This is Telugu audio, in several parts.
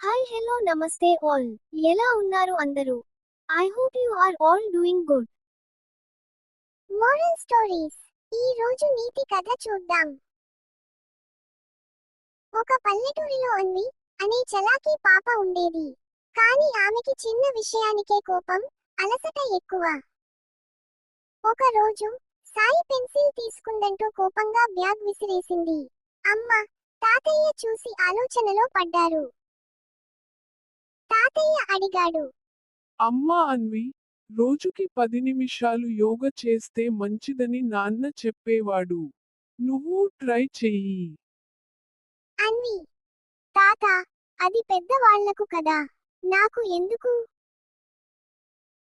హాయ్ హలో నమస్తే ఆల్ ఎలా ఉన్నారు అందరూ? I hope you are all doing good moral stories ఈ రోజు నీతి కథ చూద్దాం. ఒక పల్లెటూరిలో అన్వి అనే చలాకీ పాప ఉండేది. కానీ ఆమెకి చిన్న విషయానికే కోపం అలసట ఎక్కువ. ఒక రోజు సాయి పెన్సిల్ తీసుకుందంటూ కోపంగా బ్యాగ్ విసిరేసింది. అమ్మ తాతయ్య చూసి ఆలోచనలో పడ్డారు. తాతయ్య అడిగాడు. అమ్మా అన్వి రోజుకి పది నిమిషాలు యోగ చేస్తే మంచిదని నాన్న చెప్పేవాడు. నువ్వు ట్రై చెయ్యి. అన్వి తాత అది పెద్దవాళ్ళకు కదా నాకు ఎందుకు?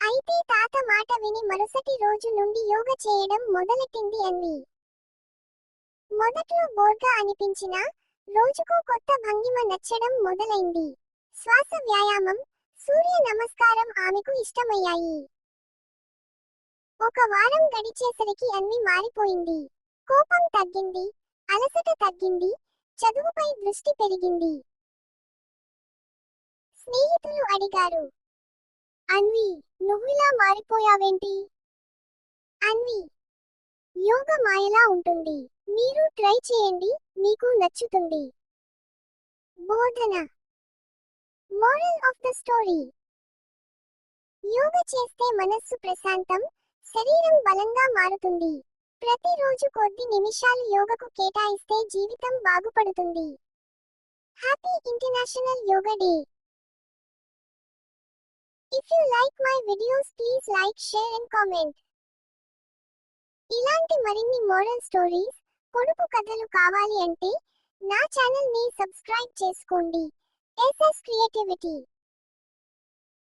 అయితే తాత మాట విని మరుసటి రోజు నుండి యోగ చేయడం మొదలెట్టింది అన్వి. మొదట్లో బోర్గా అనిపించినా రోజుకో కొత్త భంగిమ నచ్చడం మొదలైంది. శ్వాస వ్యాయామం సూర్య నమస్కారం ఆమెకు ఇష్టమయ్యాయి. ఒక వారం గడిచేసరికి అన్ని మారిపోయింది. కోపం తగ్గింది అలసట తగ్గింది చదువుపై దృష్టి పెరిగింది. స్నేహితులు అడిగారు అన్వి నువ్విలా మారిపోయావేంటి? అన్వి యోగ మాయలా ఉంటుంది. మీరు ట్రై చేయండి మీకు నచ్చుతుంది. బోధన moral of the story yoga చేస్తే మనస్సు ప్రశాంతం శరీరం బలంగా మారుతుంది. ప్రతిరోజు కొద్ది నిమిషాలు యోగకు కేటాయిస్తే జీవితం బాగుపడుతుంది. Happy international yoga day if you like my videos please like share and comment ఇలాంటి మరిన్ని మోరల్ స్టోరీస్ పొడుపు కథలు కావాలి అంటే నా ఛానల్ని సబ్స్క్రైబ్ చేసుకోండి. SS creativity.